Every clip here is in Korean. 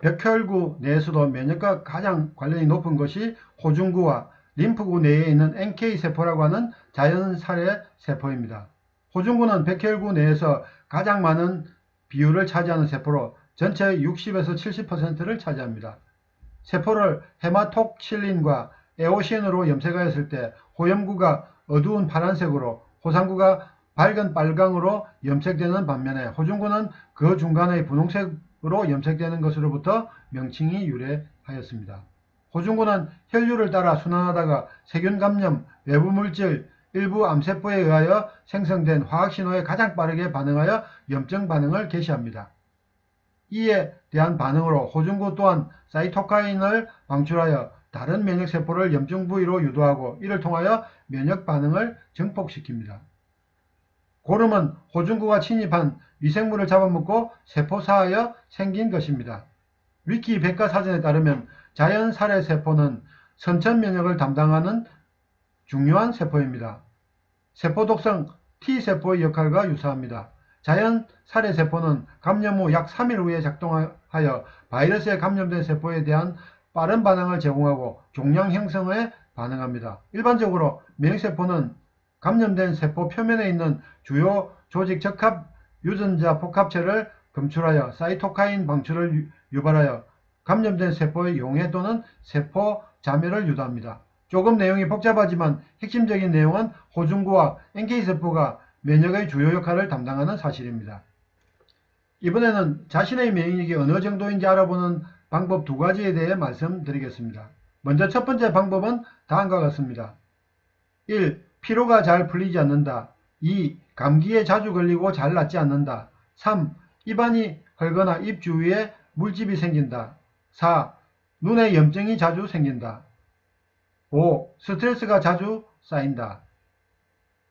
벽혈구 내에서도 면역과 가장 관련이 높은 것이 호중구와 림프구 내에 있는 NK세포라고 하는 자연살해 세포입니다. 호중구는 백혈구 내에서 가장 많은 비율을 차지하는 세포로 전체의 60에서 70%를 차지합니다. 세포를 헤마톡실린과 에오신으로 염색하였을 때 호염구가 어두운 파란색으로 호상구가 밝은 빨강으로 염색되는 반면에 호중구는 그 중간의 분홍색 으로 염색되는 것으로부터 명칭이 유래하였습니다. 호중구는 혈류를 따라 순환하다가 세균 감염, 외부 물질, 일부 암세포에 의하여 생성된 화학신호에 가장 빠르게 반응하여 염증 반응을 개시합니다. 이에 대한 반응으로 호중구 또한 사이토카인을 방출하여 다른 면역세포를 염증 부위로 유도하고 이를 통하여 면역 반응을 증폭시킵니다. 고름은 호중구가 침입한 미생물을 잡아먹고 세포사하여 생긴 것입니다. 위키 백과사전에 따르면 자연 살해 세포는 선천 면역을 담당하는 중요한 세포입니다. 세포 독성 T세포의 역할과 유사합니다. 자연 살해 세포는 감염 후 약 3일 후에 작동하여 바이러스에 감염된 세포에 대한 빠른 반응을 제공하고 종양 형성에 반응합니다. 일반적으로免疫세포는 감염된 세포 표면에 있는 주요 조직 적합 유전자 복합체를 검출하여 사이토카인 방출을 유발하여 감염된 세포의 용해 또는 세포 자멸을 유도합니다. 조금 내용이 복잡하지만 핵심적인 내용은 호중구와 NK세포가 면역의 주요 역할을 담당하는 사실입니다. 이번에는 자신의 면역이 어느 정도인지 알아보는 방법 두 가지에 대해 말씀드리겠습니다. 먼저 첫 번째 방법은 다음과 같습니다. 1. 피로가 잘 풀리지 않는다. 2. 감기에 자주 걸리고 잘 낫지 않는다. 3. 입안이 헐거나 입 주위에 물집이 생긴다. 4. 눈에 염증이 자주 생긴다. 5. 스트레스가 자주 쌓인다.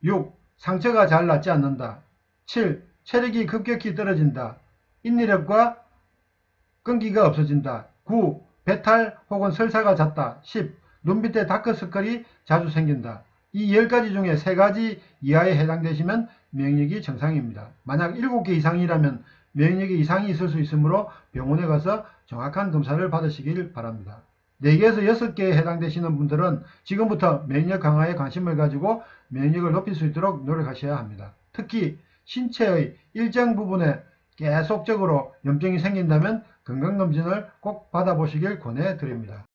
6. 상처가 잘 낫지 않는다. 7. 체력이 급격히 떨어진다. 인내력과 끈기가 없어진다. 9. 배탈 혹은 설사가 잦다. 10. 눈 밑에 다크서클이 자주 생긴다. 이 10가지 중에 3가지 이하에 해당되시면 면역력이 정상입니다. 만약 7개 이상이라면 면역력이 이상이 있을 수 있으므로 병원에 가서 정확한 검사를 받으시길 바랍니다. 4개에서 6개에 해당되시는 분들은 지금부터 면역 강화에 관심을 가지고 면역을 높일 수 있도록 노력하셔야 합니다. 특히 신체의 일정 부분에 계속적으로 염증이 생긴다면 건강검진을 꼭 받아보시길 권해드립니다.